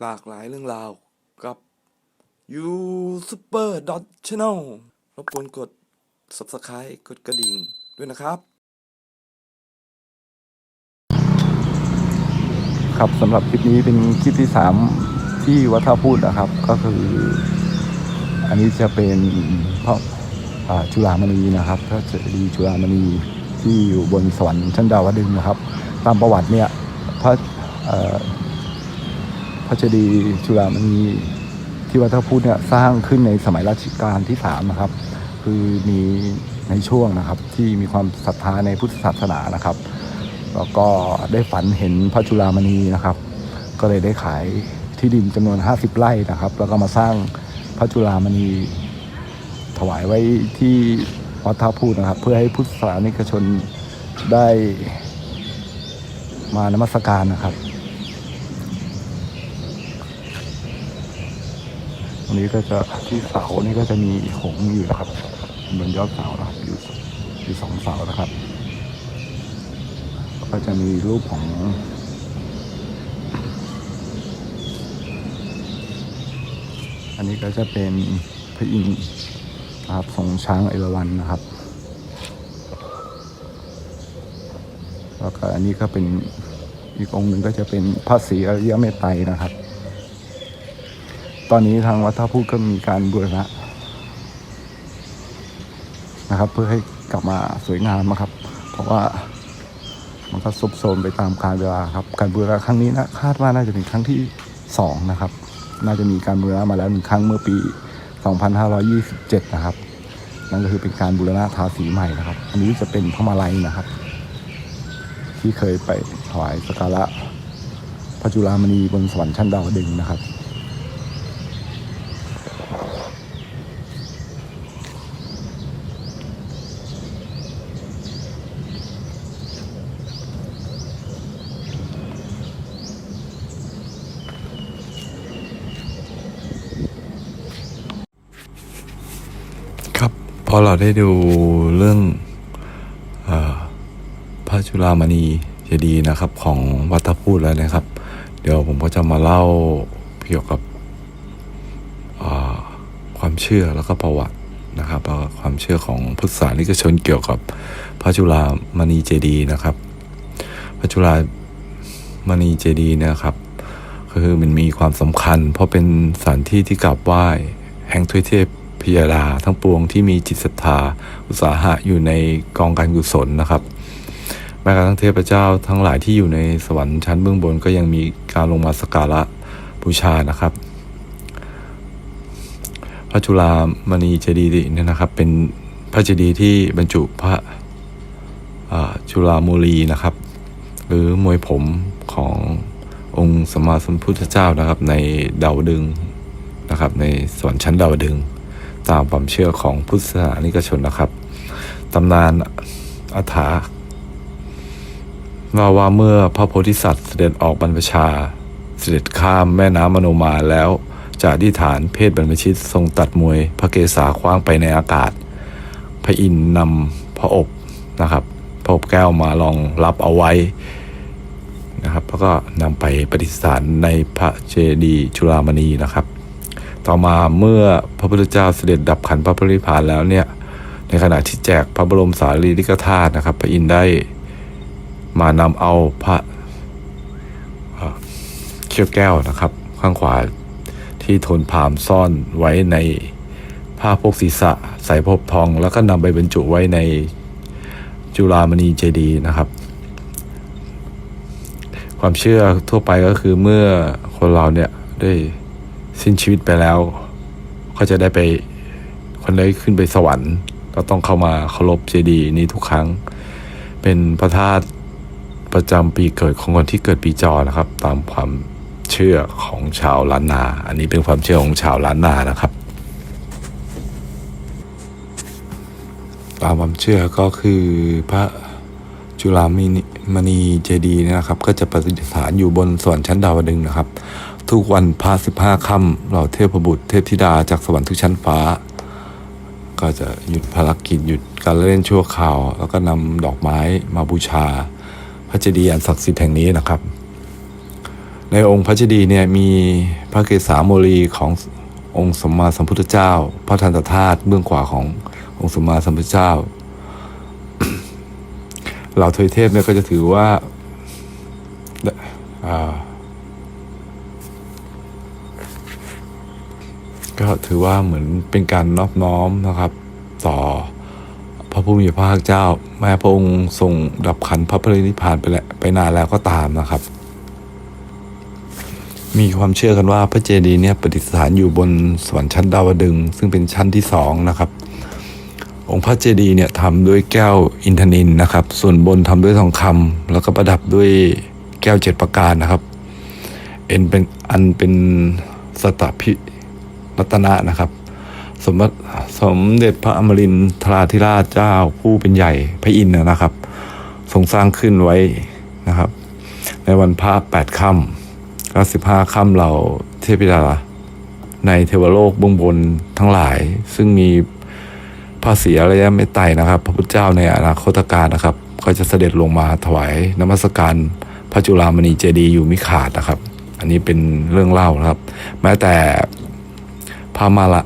หลากหลายเรื่องราวกับ You Super Dot Channel รบกวนกด Subscribe กดกระดิ่งด้วยนะครับ ครับสำหรับคลิปนี้เป็นคลิปที่สามที่วัดท่าพูดนะครับ ก็คือ อันนี้จะเป็นพระอ่าจุฬามณีนะครับพระเจดีย์จุฬามณีที่อยู่บนสวรรค์ชั้นดาวดึงนะครับ ตามประวัติเนี่ยพระ ระเจดีย์จุฬามณีที่วัดท่าพูดเนี่ยสร้างขึ้นในสมัยรัชกาลที่สามนะครับ คือมีในช่วงนะครับที่มีความศรัทธาในพุทธศาสนานะครับแล้วก็ได้ฝันเห็นพระจุฬามณีนะครับ ก็เลยได้ขายที่ดินจำนวน 50 ไร่นะครับ แล้วก็มาสร้างพระจุฬามณีถวายไว้ที่วัดท่าพูดนะครับ เพื่อให้พุทธศาสนิกชนได้มานมัสการนะครับตรง นี้ก็จะที่เสานี่ก็จะมีหงอยู่นะครับบนยอดเสานะครับอยู่อยู่สองเสานะครับ ก็จะมีรูปของอันนี้ก็จะเป็นพระอินทร์นะครับทรงช้างเอราวัณนะครับ แล้วก็อันนี้ก็เป็นอีกองหนึ่งก็จะเป็นพระศรีอริยเมตไตรนะครับ ตอนนี้ทางวัดท่าพูดก็มีการบูรณะนะครับ เพื่อให้กลับมาสวยงามนะครับ เพราะว่ามันก็ซบโซมไปตามกาลเวลาครับ การบูรณะครั้งนี้นะคาดว่าน่าจะเป็นครั้งที่สองนะครับ น่าจะมีการบูรณะมาแล้วหนึ่งครั้งเมื่อปี 2527 นะครับ นั่นก็คือเป็นการบูรณะทาสีใหม่นะครับ อันนี้จะเป็นพระมาลัยนะครับ ที่เคยไปถวายสักการะพระจุลามณีบนสวรรค์ชั้นดาวดึงนะครับ ค รับพอเราได้ดูเรื่องอพระจุลามณีเจดีย์นะครับ ของวัดตะพูดแล้วนะครับ เดี๋ยวผมก็จะมาเล่าเกี่ยวกับความเชื่อแล้วก็ประวัตินะครับความเชื่อของพุทธศาสนิกชนเกี่ยวกับพระจุลามณีเจดีย์นะครับ พระจุลามณีเจดีย์นะครับคือมันมีความสำคัญ เพราะเป็นสถานที่ที่กราบไหว้แห่งทวยเทพ พิยดาทั้งปวงที่มีจิตศรัทธาอุตสาหะอยู่ในกองการกุศลนะครับแม้กระทั่งเทพเจ้าทั้งหลายที่อยู่ในสวรรค์ชั้นเบื้องบนก็ยังมีการลงมาสักการะบูชานะครับ พระจุลามณีเจดีย์นี่นะครับ เป็นพระเจดีย์ที่บรรจุพระจุลามูลีนะครับ หรือมวยผมขององค์สมมาสมพุทธเจ้านะครับ ในดาวดึงนะครับ ในสวรรค์ชั้นดาวดึง ตามความเชื่อของพุทธศาสนิกชนนะครับตำนานอัฏฐาว่าว่าเมื่อพระโพธิสัตว์เสด็จออกบรรพชา เสด็จข้ามแม่น้ำมโนมาแล้วจะอธิษฐานเพศบรรพชิตทรงตัดมวยพระเกศาคว้างไปในอากาศ พระอินนำพระอบนะครับพระอบแก้วมาลองรับเอาไว้นะครับแล้วก็นำไปประดิษฐานในพระเจดีย์จุฬามณีนะครับ ต่อมาเมื่อพระพุทธเจ้าเสด็จดับขันพระปริพานแล้วเนี่ยในขณะที่แจกพระบรมสารีริกธาตุนะครับพระอินทร์ได้มานำเอาพระเอ่อเขี้ยวแก้วนะครับ ข้างขวาที่ทนพามซ่อนไว้ในผ้าโพกศีรษะใส่ภพทอง แล้วก็นำไปบรรจุไว้ในจุฬามณีเจดีย์นะครับ ความเชื่อทั่วไปก็คือเมื่อคนเราเนี่ยได้ สิ้นชีวิตไปแล้ว ก็จะได้ไปคนได้ขึ้นไปสวรรค์ เราต้องเข้ามาเคารพเจดีย์นี้ทุกครั้ง เป็นพระธาตุประจำปีเกิดของคนที่เกิดปีจอนะครับ ตามความเชื่อของชาวล้านนา อันนี้เป็นความเชื่อของชาวล้านนานะครับ ตามความเชื่อก็คือพระจุฬามณีมณีเจดีย์นะครับ ก็จะประดิษฐานอยู่บนสวรรค์ชั้นดาวดึงนะครับ ทุกวันพาสิบห้าค่ำเหล่าเทพบุตรเทพธิดาจากสวรรค์ทุกชั้นฟ้า ก็จะหยุดภารกิจหยุดการเล่นชั่วคราว แล้วก็นำดอกไม้มาบูชา พระเจดีย์อันศักดิ์สิทธิ์แห่งนี้นะครับ ในในองค์พระเจดีย์เนี่ยมีพระเกศาโมลีขององค์สมมาสัมพุทธเจ้า พระทันตธาตุเบื้องขวาขององค์สมมาสัมพุทธเจ้าเหล่าทวยเทพเนี่ยก็จะถือว่าอ่า ก็ถือว่าเหมือนเป็นการนอบน้อมนะครับ ต่อพระผู้มีพระภาคเจ้า แม้พระองค์ทรงดับขันพระปรินิพพานไปแล้วไปนานแล้วก็ตามนะครับ มีความเชื่อกันว่าพระเจดีย์เนี่ยประดิษฐานอยู่บนสวรรค์ชั้นดาวดึง ซึ่งเป็นชั้นที่สองนะครับ องค์พระเจดีย์เนี่ยทำด้วยแก้วอินทนินนะครับ ส่วนบนทำด้วยทองคำแล้วก็ประดับด้วยแก้วเจ็ดประการนะครับ เอ็นเป็นอันเป็นสตพิ รัตนะนะครับ สมสมเด็จพระอมรินทราธิราชเจ้าผู้เป็นใหญ่พระอินทร์นะครับ ทรงสร้างขึ้นไว้นะครับ ในวันพระแปดค่ำและสิบห้าค่ำเราเทพธิดาในเทวโลกเบื้องบนทั้งหลาย ซึ่งมีพระศรีอริยเมตไตรนะครับ พระพุทธเจ้าในอนาคตการนะครับ ก็จะเสด็จลงมาถวายนมัสการพระจุฬามณีเจดีย์อยู่มิขาดนะครับ อันนี้เป็นเรื่องเล่านะครับ แม้แต่ พระมาละ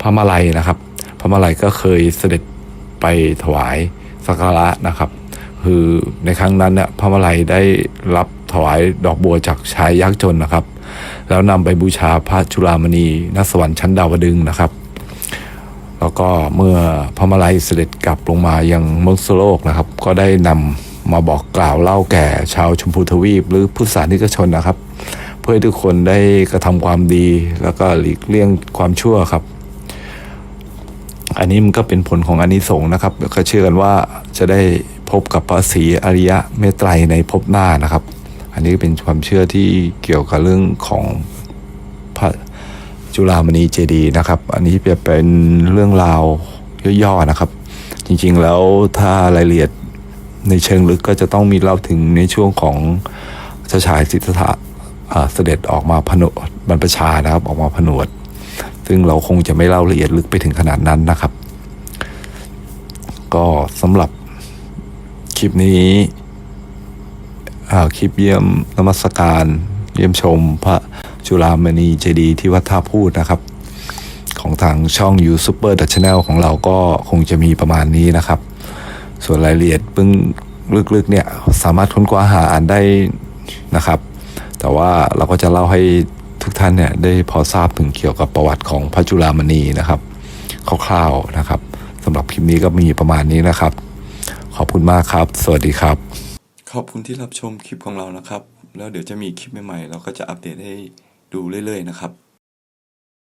พระมาลัยนะครับ พระมาลัยก็เคยเสด็จไปถวายสักการะนะครับ คือในครั้งนั้นเนี่ยพระมาลัยได้รับถวายดอกบัวจากชายยากษ์จนนะครับ แล้วนำไปบูชาพระจุฬามณีณสวรรค์ชั้นดาวดึงนะครับ แล้วก็เมื่อพระมาลัยเสด็จกลับลงมายังมนุษยโลกนะครับ ก็ได้นำมาบอกกล่าวเล่าแก่ชาวชมพูทวีปหรือพุทธศาสนิกชนนะครับ เพื่อให้ทุกคนได้กระทำความดี แล้วก็หลีกเลี่ยงความชั่วครับ อันนี้มันก็เป็นผลของอานิสงส์นะครับก็เชื่อกันว่าจะได้พบกับพระศรีอริยะเมตไตรในภพหน้านะครับ อันนี้เป็นความเชื่อที่เกี่ยวกับเรื่องของพระจุฬามณีเจดีย์นะครับ อันนี้จะเป็นเรื่องราวย่อๆนะครับ จริงๆแล้วถ้ารายละเอียดในเชิงลึกก็จะต้องมีเล่าถึงในช่วงของเจ้าชายสิทธัตถะ เสด็จออกมาผนวดบรรพชานะครับออกมาผนวด ซึ่งเราคงจะไม่เล่าละเอียดลึกไปถึงขนาดนั้นนะครับ ก็สำหรับคลิปนี้คลิปเยี่ยมนมัสการ เยี่ยมชมพระจุฬามณีเจดีย์ที่วัดท่าพูดนะครับ ของทางช่องยูซูเปอร์ดัชแนลของเราก็คงจะมีประมาณนี้นะครับ ส่วนรายละเอียดเบื้องลึกๆเนี่ยสามารถค้นคว้าหาอ่านได้นะครับ แต่ว่าเราก็จะเล่าให้ทุกท่านเนี่ยได้พอทราบถึงเกี่ยวกับประวัติของพระจุลามณีนะครับคร่าวๆนะครับสำหรับคลิปนี้ก็มีประมาณนี้นะครับ ขอบคุณมากครับ สวัสดีครับ ขอบคุณที่รับชมคลิปของเรานะครับ แล้วเดี๋ยวจะมีคลิปใหม่ๆ เราก็จะอัปเดตให้ดูเรื่อยๆนะครับ